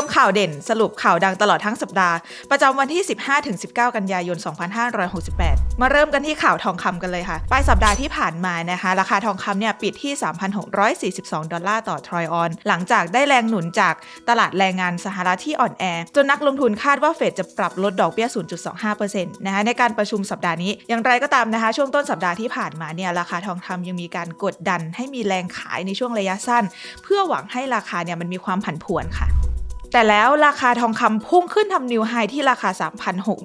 วมข่าวเด่นสรุปข่าวดังตลอดทั้งสัปดาห์ ประจำวันที่ 15-19 กันยายน 2568 มาเริ่มกันที่ข่าวทองคำกันเลยค่ะ ปลายสัปดาห์ที่ผ่านมานะคะ ราคาทองคำเนี่ยปิดที่ 3,642 ดอลลาร์ต่อทรอยออน หลังจากได้แรงหนุนจากตลาดแรงงานสหรัฐที่อ่อนแอ จนนักลงทุนคาดว่าเฟดจะปรับลดดอกเบี้ย 0.25%นะคะในการประชุมสัปดาห์นี้ อย่างไรก็ตามนะคะ ช่วงต้นสัปดาห์ที่ผ่านมาเนี่ยราคาทองคำยังมีการกดดันให้มีแรงขายในช่วงระยะสั้น เพื่อหวังให้ราคาเนี่ยมันมีความผันผวนค่ะ แต่แล้วราคาทองคำพุ่งขึ้นทำนิวไฮที่ราคา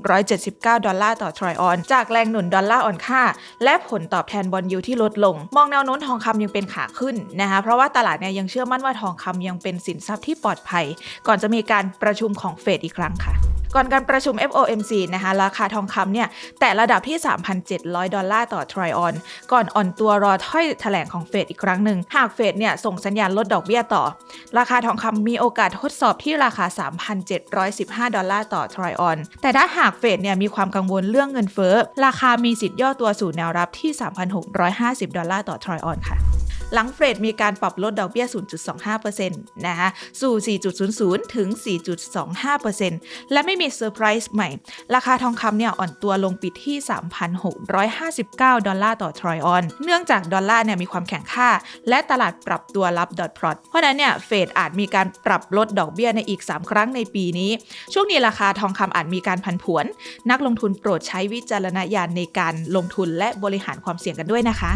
3,679 ดอลลาร์ต่อทรอยออนจากแรงหนุนดอลลาร์อ่อนค่า และผลตอบแทนบอลยูที่ลดลง มองแนวโน้มทองคำยังเป็นขาขึ้นนะคะเพราะว่าตลาดเนี่ยยังเชื่อมั่นว่าทองคำยังเป็นสินทรัพย์ที่ปลอดภัย ก่อนจะมีการประชุมของเฟดอีกครั้งค่ะ ก่อนการประชุม FOMC นะคะ ราคาทองคำเนี่ย แต่ระดับที่ 3,700 ดอลลาร์ต่อทรอยออน ก่อนอ่อนตัวรอถ้อยแถลงของเฟดอีกครั้งหนึ่ง หากเฟดเนี่ย ส่งสัญญาณลดดอกเบี้ยต่อ ราคาทองคำมีโอกาสทดสอบที่ราคา 3,715 ดอลลาร์ต่อทรอยออน แต่ถ้าหากเฟดเนี่ยมีความกังวลเรื่องเงินเฟ้อราคามีสิทธิ์ย่อตัวสู่แนวรับที่ 3,650 ดอลลาร์ต่อทรอออนค่ะ หลังเฟดมีการปรับลดดอกเบี้ย 0.25%นะคะสู่ 4.00 ถึง 4.25%และไม่มีเซอร์ไพรส์ใหม่ ราคาทองคำเนี่ยอ่อนตัวลงปิดที่ 3,659 ดอลลาร์ต่อทรอยออน เนื่องจากดอลลาร์เนี่ยมีความแข็งค่า และตลาดปรับตัวรับดอทพลอตเพราะนั้นเนี่ยเฟดอาจมีการปรับลดดอกเบี้ยในอีก 3 ครั้งในปีนี้ ช่วงนี้ราคาทองคำอาจมีการผันผวน นักลงทุนโปรดใช้วิจารณญาณในการลงทุนและบริหารความเสี่ยงกันด้วยนะคะ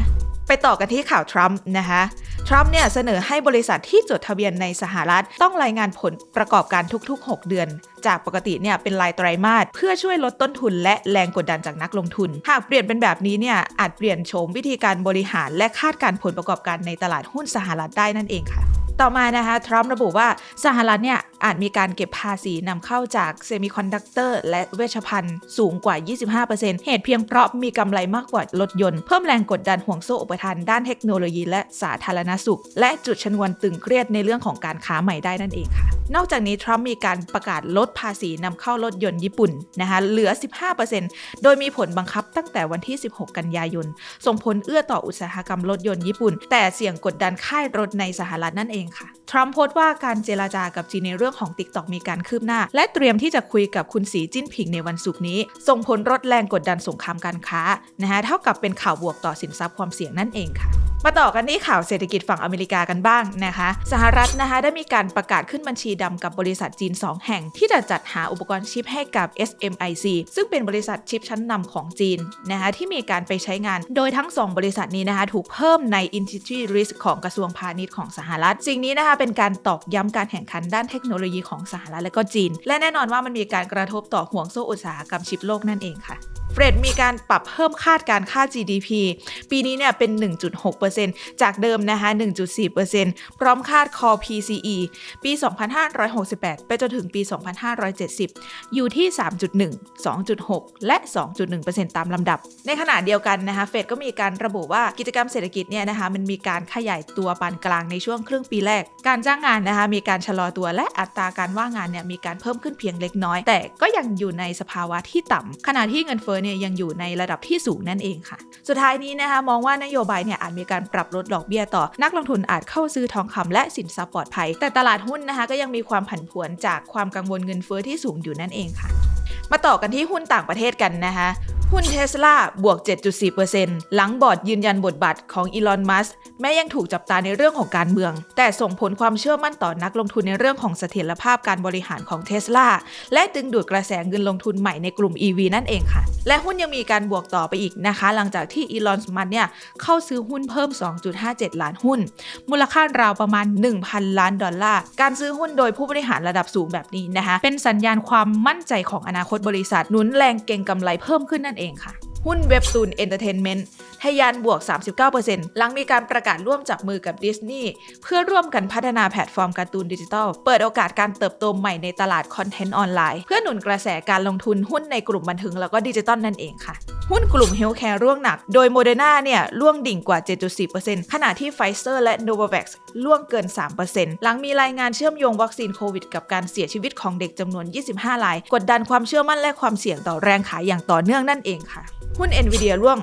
ไปต่อกันที่ข่าวทรัมป์นะคะทรัมป์เนี่ยเสนอให้บริษัทที่จดทะเบียนในสหรัฐ ต้องรายงานผลประกอบการทุก ๆ 6 เดือน จากปกติเนี่ยเป็นรายไตรามาสเพื่อช่วยลดต้นทุนและแรงกดดันจากนักลงทุน หากเปลี่ยนเป็นแบบนี้เนี่ยอาจเปลี่ยนโฉมวิธีการบริหารและคาดการผลประกอบการในตลาดหุ้นสหรัฐได้นั่นเองค่ะต่อมานะคะทรัมป์ระบุว่าสหรัฐเนี่ย อาจมีการเก็บภาษีนำเข้าจากเซมิคอนดักเตอร์และเวชภัณฑ์สูงกว่า 25%เหตุเพียงเพราะมีกำไรมากกว่ารถยนต์ เพิ่มแรงกดดันห่วงโซ่อุปทานด้านเทคโนโลยีและสาธารณสุข และจุดชนวนตึงเครียดในเรื่องของการค้าใหม่ได้นั่นเองค่ะ นอกจากนี้ทรัมป์มีการประกาศลดภาษีนำเข้ารถยนต์ญี่ปุ่นนะคะเหลือ 15%โดยมีผลบังคับตั้งแต่วันที่ 16 กันยายน ส่งผลเอื้อต่ออุตสาหกรรมรถยนต์ญี่ปุ่น แต่เสี่ยงกดดันค่ายรถในสหรัฐนั่นเองค่ะทรัมป์โพสต์ว่าการเจราจากับจีนในเรื่องของ TikTok มีการคืบหน้า และเตรียมที่จะคุยกับคุณสีจิ้นผิงในวันศุกร์นี้ ส่งผลลดแรงกดดันสงครามการค้านะคะเท่ากับเป็นข่าวบวกต่อสินทรัพย์ความเสี่ยงนั่นเองค่ะ มาต่อกันที่ข่าวเศรษฐกิจฝั่งอเมริกากันบ้างนะคะ สหรัฐนะคะได้มีการประกาศขึ้นบัญชีดำกับบริษัทจีน 2 แห่ง ที่จะจัดหาอุปกรณ์ชิปให้กับ SMIC ซึ่งเป็นบริษัทชิปชั้นนำของจีนนะคะที่มีการไปใช้งาน โดยทั้ง 2 บริษัทนี้นะคะถูกเพิ่มใน Industry Risk ของกระทรวงพาณิชย์ของสหรัฐ สิ่งนี้นะคะเป็นการตอกย้ำการแข่งขันด้านเทคโนโลยีของสหรัฐและก็จีน และแน่นอนว่ามันมีการกระทบต่อห่วงโซ่อุตสาหกรรมชิปโลกนั่นเองค่ะ เฟรดมีการปรับเพิ่มคาดการค่า GDP ปีนี้เนี่ยเป็น 1.6%จากเดิมนะคะ 1.4%พร้อมคาด Core PCE ปี 2568 ไปจนถึงปี 2570 อยู่ที่ 3.1 2.6 และ 2.1%ตามลำดับ ในขณะเดียวกันนะคะเฟดก็มีการระบุว่ากิจกรรมเศรษฐกิจเนี่ยนะคะมันมีการขยายตัวปานกลางในช่วงครึ่งปีแรก การจ้างงานนะคะมีการชะลอตัวและอัตราการว่างงานเนี่ยมีการเพิ่มขึ้นเพียงเล็กน้อย แต่ก็ยังอยู่ในสภาวะที่ต่ำขณะที่เงินเฟ้อเนี่ยยังอยู่ในระดับที่สูงนั่นเองค่ะ สุดท้ายนี้นะคะมองว่านโยบายเนี่ยอาจมีการปรับลดดอกเบี้ยต่อ นักลงทุนอาจเข้าซื้อทองคำและสินทรัพย์ปลอดภัย แต่ตลาดหุ้นนะคะก็ยังมีความผันผวนจากความกังวลเงินเฟ้อที่สูงอยู่นั่นเองค่ะมาต่อกันที่หุ้นต่างประเทศกันนะคะ หุ้นเทสลาบวก 7.4%หลังบอร์ดยืนยันบทบาทของอีลอน มัสแม้ยังถูกจับตาในเรื่องของการเมือง แต่ส่งผลความเชื่อมั่นต่อนักลงทุนในเรื่องของเสถียรภาพการบริหารของเทสลาและดึงดูดกระแสเงินลงทุนใหม่ในกลุ่ม EV นั่นเองค่ะ และหุ้นยังมีการบวกต่อไปอีกนะคะ หลังจากที่อีลอน มัสเนี่ยเข้าซื้อหุ้นเพิ่ม 2.57 ล้านหุ้น มูลค่าราวประมาณ 1,000 ล้านดอลลาร์ การซื้อหุ้นโดยผู้บริหารระดับสูงแบบนี้นะคะ เป็นสัญญาณความมั่นใจของอนาคตบริษัทหนุนแรงเก่งกำไรเพิ่มขึ้นนั่นเองค่ะ หุ้นเว็บตูนเอนเตอร์เทนเมนต์ทะยานบวก 39%หลังมีการประกาศร่วมจับมือกับดิสนีย์เพื่อร่วมกันพัฒนาแพลตฟอร์มการ์ตูนดิจิทัล เปิดโอกาสการเติบโตใหม่ในตลาดคอนเทนต์ออนไลน์ เพื่อหนุนกระแสการลงทุนหุ้นในกลุ่มบันเทิงแล้วก็ดิจิตอลนั่นเองค่ะ หุ้นกลุ่มเฮลท์แคร์ร่วงหนัก โดยโมเดอร์นาเนี่ยร่วงดิ่งกว่า 7.4%ขณะที่ไฟเซอร์และ Novavax ร่วงเกิน 3%หลังมีรายงานเชื่อมโยงวัคซีนโควิดกับการเสียชีวิตของเด็กจำนวน 25 ราย กดดันความเชื่อมั่นและความเสี่ยงต่อแรงขายอย่างต่อเนื่องนั่นเองค่ะหุ้น NVIDIA ร่วง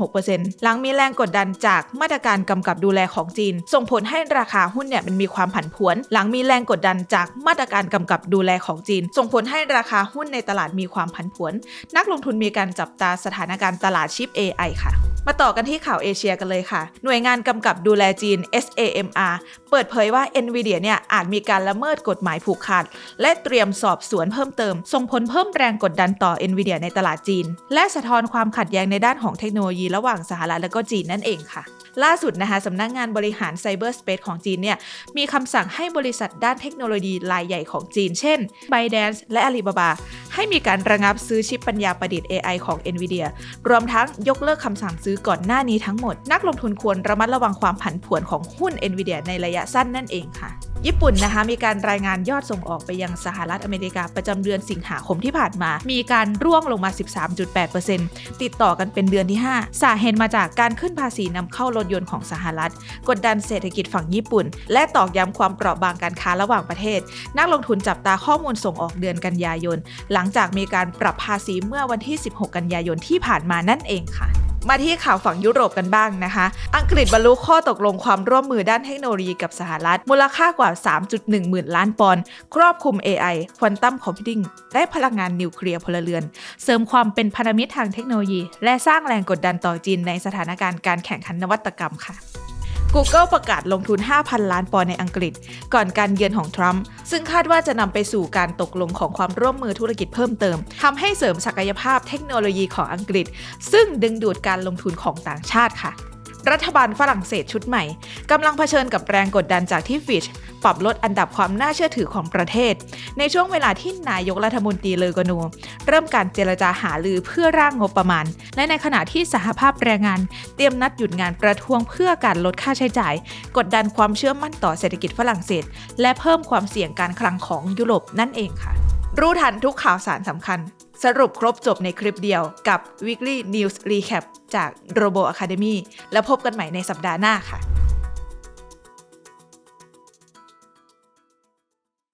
2.6%หลังมีแรงกดดันจากมาตรการกำกับดูแลของจีน ส่งผลให้ราคาหุ้นเนี่ยมันมีความผันผวน หลังมีแรงกดดันจากมาตรการกำกับดูแลของจีน ส่งผลให้ราคาหุ้นในตลาดมีความผันผวน นักลงทุนมีการจับตาสถานการณ์ตลาดชิป AI ค่ะมาต่อกันที่ข่าวเอเชียกันเลยค่ะ หน่วยงานกำกับดูแลจีน SAMR เปิดเผยว่า NVIDIA เนี่ยอาจมีการละเมิดกฎหมายผูกขาด และเตรียมสอบสวนเพิ่มเติม ส่งผลเพิ่มแรงกดดันต่อ NVIDIA ในตลาดจีน และสะท้อนความความขัดแย้งในด้านของเทคโนโลยีระหว่างสหรัฐและก็จีนนั่นเองค่ะ ล่าสุดนะคะสำนักงานบริหารไซเบอร์สเปซของจีนเนี่ยมีคำสั่งให้บริษัทด้านเทคโนโลยีรายใหญ่ของจีน เช่น ByteDance และ Alibaba ให้มีการระงับซื้อชิปปัญญาประดิษฐ์ AI ของ NVIDIA รวมทั้งยกเลิกคำสั่งซื้อก่อนหน้านี้ทั้งหมด นักลงทุนควรระมัดระวังความผันผวนของหุ้น NVIDIA ในระยะสั้นนั่นเองค่ะ ญี่ปุ่นนะคะมีการรายงานยอดส่งออกไปยังสหรัฐอเมริกาประจำเดือนสิงหาคมที่ผ่านมา มีการร่วงลงมา 13.8%ติดต่อกันเป็นเดือนที่ 5 สาเหตุมาจากการขึ้นภาษีนำเข้ารถยนต์ของสหรัฐ กดดันเศรษฐกิจฝั่งญี่ปุ่น และตอกย้ำความเปราะบางการค้าระหว่างประเทศ นักลงทุนจับตาข้อมูลส่งออกเดือนกันยายน หลังจากมีการปรับภาษีเมื่อวันที่ 16 กันยายนที่ผ่านมานั่นเองค่ะ มาที่ข่าวฝั่งยุโรปกันบ้างนะคะ อังกฤษบรรลุข้อตกลงความร่วมมือด้านเทคโนโลยีกับสหรัฐ มูลค่ากว่า 3.1 หมื่นล้านปอนด์ครอบคลุม AI Quantum Computing และพลังงานนิวเคลียร์พลเรือน เสริมความเป็นพันธมิตรทางเทคโนโลยี และสร้างแรงกดดันต่อจีนในสถานการณ์การแข่งขันนวัตกรรมค่ะ Google ประกาศลงทุน 5,000 ล้านปอนด์ในอังกฤษ ก่อนการเยือนของทรัมป์ซึ่งคาดว่าจะนำไปสู่การตกลงของความร่วมมือธุรกิจเพิ่มเติมทำให้เสริมศักยภาพเทคโนโลยีของอังกฤษ ซึ่งดึงดูดการลงทุนของต่างชาติค่ะรัฐบาลฝรั่งเศสชุดใหม่กำลังเผชิญกับแรงกดดันจากที่ฟิช ปรับลดอันดับความน่าเชื่อถือของประเทศ ในช่วงเวลาที่นายกรัฐมนตรีเลอกนู เริ่มการเจรจาหารือเพื่อร่างงบประมาณ และในขณะที่สหภาพแรงงาน เตรียมนัดหยุดงานประท้วงเพื่อการลดค่าใช้จ่าย กดดันความเชื่อมั่นต่อเศรษฐกิจฝรั่งเศส และเพิ่มความเสี่ยงการคลังของยุโรปนั่นเองค่ะ รู้ทันทุกข่าวสารสำคัญ สรุปครบจบในคลิปเดียวกับ Weekly News Recap จาก Robo Academy แล้วพบกันใหม่ในสัปดาห์หน้าค่ะ